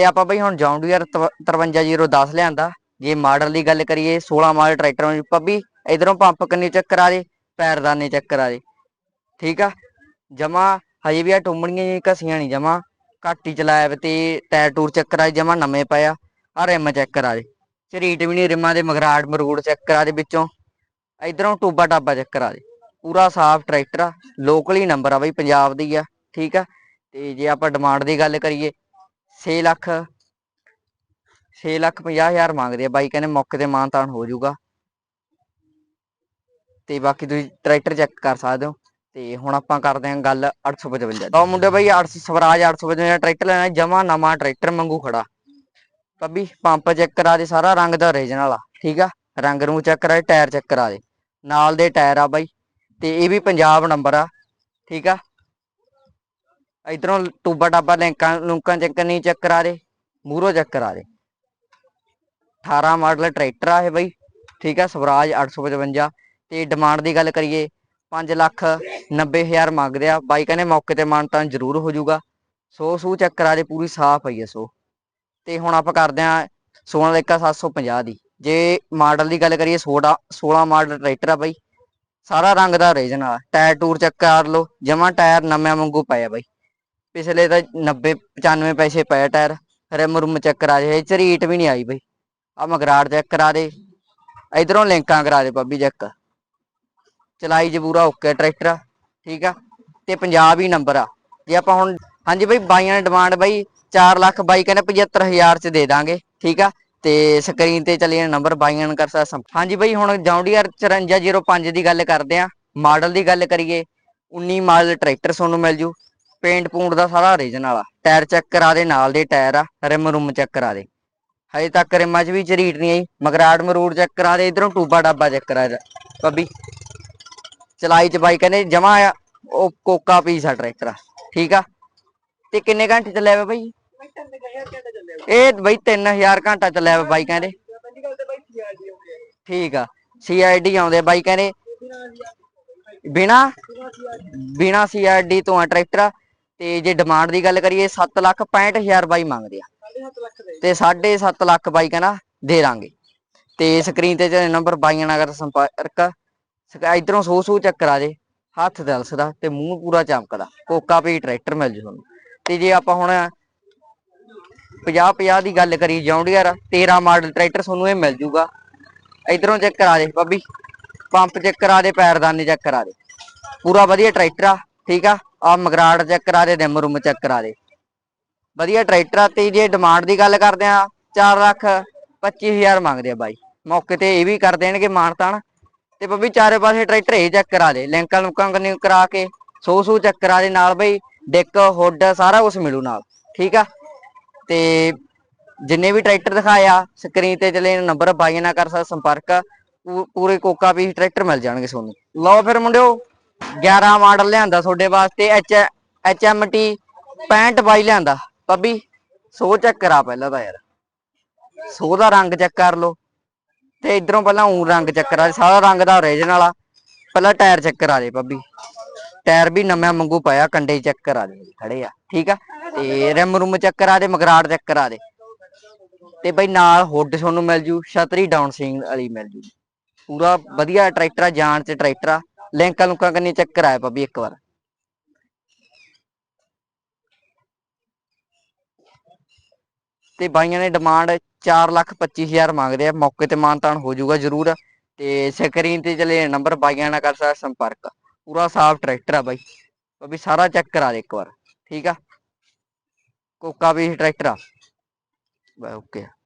ਤੇ ਆਪਾਂ ਬਈ ਹੁਣ ਜੌਂਡੀਅਰ 53010 ਲਿਆਂਦਾ। ਜੇ ਮਾਡਲ ਦੀ ਗੱਲ ਕਰੀਏ 16 ਮਾਡਲ ਟਰੈਕਟਰ ਨੂੰ ਪੱਬੀ, ਇਧਰੋਂ ਪੰਪ ਕੰਨੀ ਚੈੱਕ ਕਰਾ ਦੇ, ਪੈਰਦਾਨੇ ਚੈੱਕ ਕਰਾ ਦੇ। ਠੀਕ ਆ? ਜਮਾ ਹਜੇ ਵੀ ਆ ਟੁੰਮਣੀਆਂ ਜਿਹੀਆਂ ਘਸੀਆਂ ਨਹੀਂ ਜਮਾ। ਘੱਟ ਹੀ ਚਲਾਇਆ ਵਾ ਤੇ ਟਾਇਰ ਟੂਰ ਚੱਕਰ ਆ ਜਮਾ ਨਵੇਂ ਪਏ ਆ। ਆ ਰਿਮ ਚੈੱਕ ਕਰਾ ਦੇ। ਝਰੀਟ ਵੀ ਨਹੀਂ ਰਿਮਾਂ ਦੇ, ਮਗਰਾੜ ਮਰੂੜ ਚੱਕਰ ਆ ਦੇ ਵਿੱਚੋਂ। ਇਧਰੋਂ ਟੂਬਾ ਟਾਬਾ ਚੱਕਰ ਆ ਜੇ ਪੂਰਾ ਸਾਫ਼ ਟਰੈਕਟਰ ਆ ਲੋਕਲ ਹੀ ਨੰਬਰ ਆ ਬਈ, ਪੰਜਾਬ ਦੀ ਆ। ਠੀਕ ਆ? ਤੇ ਜੇ ਆਪਾਂ ਡਿਮਾਂਡ ਦੀ ਗੱਲ ਕਰੀਏ 6 ਲੱਖ 6 ਲੱਖ 50 ਹਜ਼ਾਰ ਮੰਗਦੇ ਆ। ਬਾਈ ਕਹਿੰਦੇ ਮੌਕੇ ਤੇ ਮਾਨਤਾਨ ਹੋ ਜਾਊਗਾ। ਤੇ ਬਾਕੀ ਤੁਸੀਂ ਟਰੈਕਟਰ ਚੈੱਕ ਕਰ ਸਕਦੇ ਹੋ। ਤੇ ਹੁਣ ਆਪਾਂ ਕਰਦੇ ਹਾਂ ਗੱਲ 855 ਤਾਂ ਮੁੰਡੇ ਬਾਈ 800 ਸਵਰਾਜ 855 ਟਰੈਕਟਰ ਲੈਣਾ। ਜਮਾ ਨਵਾਂ ਟਰੈਕਟਰ ਮੰਗੂ ਖੜਾ। ਪੱਬੀ ਪੰਪ ਚੈੱਕ ਕਰਾ ਦੇ ਸਾਰਾ, ਰੰਗ ਦਾ ਓਰੀਜਨਲ ਆ। ਠੀਕ ਆ? ਰੰਗ ਨੂੰ ਚੈੱਕ ਕਰਾ ਦੇ, ਟਾਇਰ ਚੈੱਕ ਕਰਾ ਦੇ। ਨਾਲ ਦੇ ਟਾਇਰ ਆ ਬਾਈ। ਤੇ ਇਹ ਵੀ ਪੰਜਾਬ ਨੰਬਰ ਆ। ਠੀਕ ਆ? ਇਧਰੋਂ ਟੂਬਾ ਟਾਬਾ ਲੈਂਕਾਂ, ਲੁੰਕਾਂ ਚੱਕਰ ਨਹੀਂ ਚੱਕਰ ਆ ਰਹੇ ਮੂਰੋ ਚੱਕਰ ਆ ਰਹੇ 18 ਮਾਡਲ ਟਰੈਕਟਰ ਆ ਇਹ ਬਈ, ਠੀਕ ਆ, ਸਵਰਾਜ 855 ਤੇ ਡਿਮਾਂਡ ਦੀ ਗੱਲ ਕਰੀਏ 5 ਲੱਖ 90 ਹਜ਼ਾਰ ਮੰਗਦੇ ਆ। ਬਾਈ ਕਹਿੰਦੇ ਮੌਕੇ ਤੇ ਮਾਨਤਾਨ ਜ਼ਰੂਰ ਹੋ ਜਾਊਗਾ। ਸੋ ਸੂ ਚੱਕਰ ਆ ਜੇ ਪੂਰੀ ਸਾਫ਼ ਪਈ ਐ ਸੋ। ਤੇ ਹੁਣ ਆਪਾਂ ਕਰਦੇ ਆ ਸੋਨਾਲੀਕਾ 750 ਦੀ। ਜੇ ਮਾਡਲ ਦੀ ਗੱਲ ਕਰੀਏ 16 16 ਮਾਡਲ ਟਰੈਕਟਰ ਆ ਬਾਈ। ਸਾਰਾ ਰੰਗ ਦਾ ਓਰੀਜਨਲ ਆ। ਟਾਇਰ ਟੂਰ ਚੈੱਕ ਕਰ ਲਓ, ਜਮਾ ਟਾਇਰ ਨਵੇਂ ਵਾਂਗੂ ਪਏ ਆ ਬਾਈ। ਪਿਛਲੇ ਤਾਂ 90 95 ਪੈਸੇ ਪਏ ਆ ਟਾਇਰ। ਰਿਮ ਰੁਮ ਚੈੱਕ ਕਰਾ ਦੇ ਝਰੀਟ ਵੀ ਨਹੀਂ ਆਈ ਬਾਈ। ਆ ਮਗਰਾੜ ਚੈੱਕ ਕਰਾ ਦੇ। ਇਧਰੋਂ ਲਿੰਕਾਂ ਕਰਾ ਦੇ ਬੱਬੀ ਚੈੱਕ ਚਲਾਈ ਜਬੂਰਾ ਓਕੇ ਟਰੈਕਟਰ। ਠੀਕ ਆ? ਤੇ ਪੰਜਾਬ ਹੀ ਨੰਬਰ ਆ। ਜੇ ਆਪਾਂ ਹੁਣ, ਹਾਂਜੀ ਬਈ, ਬਾਈਆਂ ਦੀ ਡਿਮਾਂਡ ਬਈ 4 ਲੱਖ, ਬਾਈ ਕਹਿੰਦੇ 75000 ਚ ਦੇ ਦਾਂਗੇ। ਠੀਕ ਆ? ਤੇ ਸਕਰੀਨ ਤੇ ਚੱਲੀ ਨੰਬਰ ਬਾਈਆਂ ਨੂੰ ਕਰ ਸਕਦਾ ਸੰਪ- ਹਾਂਜੀ ਬਈ, ਹੁਣ ਜੌਂਡੀਆਰ 5405 ਦੀ ਗੱਲ ਕਰਦੇ ਆ। ਮਾਡਲ ਦੀ ਗੱਲ ਕਰੀਏ 19 ਮਾਡਲ ਟਰੈਕਟਰ ਤੁਹਾਨੂੰ ਮਿਲ ਜੂ। ਪੇਂਟ ਪੂੰਟ ਦਾ ਸਾਰਾ ਓਰੀਜਨਲ ਆ। ਟਾਇਰ ਚੈੱਕ ਕਰਾ ਦੇ, ਨਾਲ ਦੇ ਟਾਇਰ ਆ ਰਿਮ ਰੁਮ ਚੈੱਕ ਕਰਾ ਦੇ। ਹਜੇ ਤੱਕ ਰਿਮਾਂ 'ਚ ਵੀ ਝਰੀਟ ਨਹੀਂ ਆਈ ਮਗਰਾੜ ਮਰੂੜ ਚੈੱਕ ਕਰਾ ਦੇ, ਇਧਰੋਂ ਟੂਬਾ ਡਾਬਾ ਚੈੱਕ ਕਰਾ ਦੇ। ਪੱਬੀ ਚਲਾਈ ਚ ਬਾਈ ਕਹਿੰਦੇ ਜਮਾ ਆ, ਉਹ ਕੋਕਾ ਪੀਸ ਆ ਟਰੈਕਟਰ ਆ, ਠੀਕ ਆ? ਤੇ ਕਿੰਨੇ ਘੰਟੇ ਚੱਲਿਆ ਵਾ ਬਾਈ? ਇਹ ਬਈ 3000 ਘੰਟਾ ਚੱਲਿਆ ਵਾ ਬਾਈ ਕਹਿੰਦੇ। ਠੀਕ ਆ ਸੀਆਈਡੀ ਆਉਂਦੇ ਬਾਈ ਕਹਿੰਦੇ। ਬਿਨਾ ਬਿਨਾ ਸੀਆਈਡੀ ਤੋਂ ਆ ਟਰੈਕਟਰ ਤੇ ਜੇ ਡਿਮਾਂਡ ਦੀ ਗੱਲ ਕਰੀਏ 7 ਲੱਖ 65000 ਬਾਈ ਮੰਗਦੇ ਆ। ਤੇ 7.5 ਲੱਖ ਬਾਈ ਕਹਿੰਦਾ ਦੇ ਦਾਂਗੇ। ਤੇ ਸਕਰੀਨ ਤੇ ਜਿਹੜੇ ਨੰਬਰ ਬਾਈਆਂ ਨਾਲ ਅਗਰ ਸੰਪਰਕ ਇਧਰੋਂ ਸੋ ਸੋ ਚੱਕਰ ਆ ਜੇ। ਹੱਥ ਦਲਸਦਾ ਤੇ ਮੂੰਹ ਪੂਰਾ ਚਮਕਦਾ। ਕੋਕਾ ਪੀ ਟਰੈਕਟਰ ਮਿਲ ਜੂ ਤੁਹਾਨੂੰ। ਤੇ ਜੇ ਆਪਾਂ ਹੁਣ 50 50 ਦੀ ਗੱਲ ਕਰੀ ਜੌਂਡੀਅਰ 13 ਮਾਡਲ ਟਰੈਕਟਰ ਤੁਹਾਨੂੰ ਇਹ ਮਿਲ ਜੂਗਾ। ਇਧਰੋਂ ਚੈੱਕ ਕਰਾ ਦੇ ਬੱਬੀ। ਪੰਪ ਚੈੱਕ ਕਰਾ ਦੇ ਪੈਰਦਾਨੇ ਚੈੱਕ ਕਰਾ ਦੇ ਪੂਰਾ ਵਧੀਆ ਟਰੈਕਟਰ ਆ, ਠੀਕ ਆ? ਆ ਮਗਰਾੜ ਚੈੱਕ ਕਰਾ ਦੇ ਰਿਮ ਰੁਮ ਚੈੱਕ ਕਰਾ ਦੇ। ਵਧੀਆ ਟਰੈਕਟਰ ਆ ਤੇ ਜੇ ਡਿਮਾਂਡ ਦੀ ਗੱਲ ਕਰਦੇ ਆ 4 ਲੱਖ 25000 ਮੰਗਦੇ ਆ ਬਾਈ। ਮੌਕੇ ਤੇ ਇਹ ਵੀ ਕਰ ਦੇਣਗੇ ਮਾਨਤਾਨ ਤੇ ਬੱਬੀ ਚਾਰੇ ਪਾਸੇ ਟਰੈਕਟਰ ਇਹ ਚੈੱਕ ਕਰਾ ਦੇ ਲਿੰਕਾਂ ਲੁਕਾਂ ਕੰਨੀ ਕਰਾ ਕੇ ਸੋ ਸੋ ਚੈੱਕ ਕਰਾ ਦੇ ਨਾਲ ਬਈ, ਡਿੱਕ, ਹੁੱਡ ਸਾਰਾ ਕੁਝ ਮਿਲੂ ਨਾਲ, ਠੀਕ ਆ? ਤੇ ਜਿੰਨੇ ਵੀ ਟਰੈਕਟਰ ਦਿਖਾਇਆ ਸਕਰੀਨ ਤੇ ਚਲੇ ਨੰਬਰ ਬਾਈਆਂ ਨਾਲ ਕਰ ਸਕਦਾ ਸੰਪਰਕ ਪੂਰੇ ਕੋਕਾ ਵੀ ਟਰੈਕਟਰ ਮਿਲ ਜਾਣਗੇ ਤੁਹਾਨੂੰ। ਲਓ ਫਿਰ ਮੁੰਡਿਓ 11 ਮਾਡਲ ਲਿਆਂਦਾ ਤੁਹਾਡੇ ਵਾਸਤੇ ਐਚ ਐਚ ਐਮ ਟੀ 65 ਬਾਈ ਲਿਆਂਦਾ। ਪੱਬੀ ਸੋ ਚੈੱਕ ਕਰਾ ਪਹਿਲਾਂ ਤਾਂ ਯਾਰ। ਸੋ ਦਾ ਰੰਗ ਚੈੱਕ ਕਰ ਲਓ। ਤੇ ਇਧਰੋਂ ਪਹਿਲਾਂ ਊਂ ਰੰਗ ਚੈੱਕ ਕਰਾ ਸਾਰਾ ਰੰਗ ਦਾ ਓਰੀਜਨਲ ਆ। ਪਹਿਲਾਂ ਟਾਇਰ ਚੈੱਕ ਕਰਾ ਦੇ ਪੱਬੀ ਟਾਇਰ ਵੀ ਨਵੇਂ ਮੰਗੂ ਪਾਇਆ, ਕੰਡੇ ਚੈੱਕ ਕਰਾ ਦੇ, ਖੜੇ ਆ, ਠੀਕ ਆ? ਤੇ ਰਿਮ ਰੂਮ ਚੈੱਕ ਕਰਾ ਦੇ, ਮਗਰਾੜ ਚੈੱਕ ਕਰਾ ਦੇ। ਤੇ ਬਈ ਨਾਲ ਹੁੱਡ ਤੁਹਾਨੂੰ ਮਿਲ ਜੂ, ਛਤਰੀ ਡਾਊਨ ਸਿੰਗ ਵਾਲੀ ਮਿਲ ਜੂ। ਪੂਰਾ ਵਧੀਆ ਟਰੈਕਟਰ ਆ ਜਾਣ ਚ ਟਰੈਕਟਰ ਆ। ਲਿੰਕਾਂ ਲੁੰਕਾਂ ਕੰਨੀ ਚੈੱਕ ਕਰਾਇਆ ਪੱਬੀ ਇੱਕ ਵਾਰ। ਤੇ ਬਾਈਆਂ ਨੇ ਡਿਮਾਂਡ 4 ਲੱਖ 25000 ਮੰਗਦੇ ਆ, ਮੌਕੇ ਤੇ ਮਾਨਤਾਨ ਹੋ ਜਾਊਗਾ ਜ਼ਰੂਰ। ਤੇ ਸਕਰੀਨ ਤੇ ਚਲੇ ਨੰਬਰ ਬਾਈਆਂ ਨਾਲ ਕਰ ਸਕਦਾ ਸੰਪਰਕ। ਪੂਰਾ ਸਾਫ਼ ਟਰੈਕਟਰ ਆ ਬਾਈ। ਉਹ ਸਾਰਾ ਚੈੱਕ ਕਰਾ ਦੇ ਇੱਕ ਵਾਰ, ਠੀਕ ਆ? ਕੋਕਾ ਵੀ ਟਰੈਕਟਰ ਆ। ਓਕੇ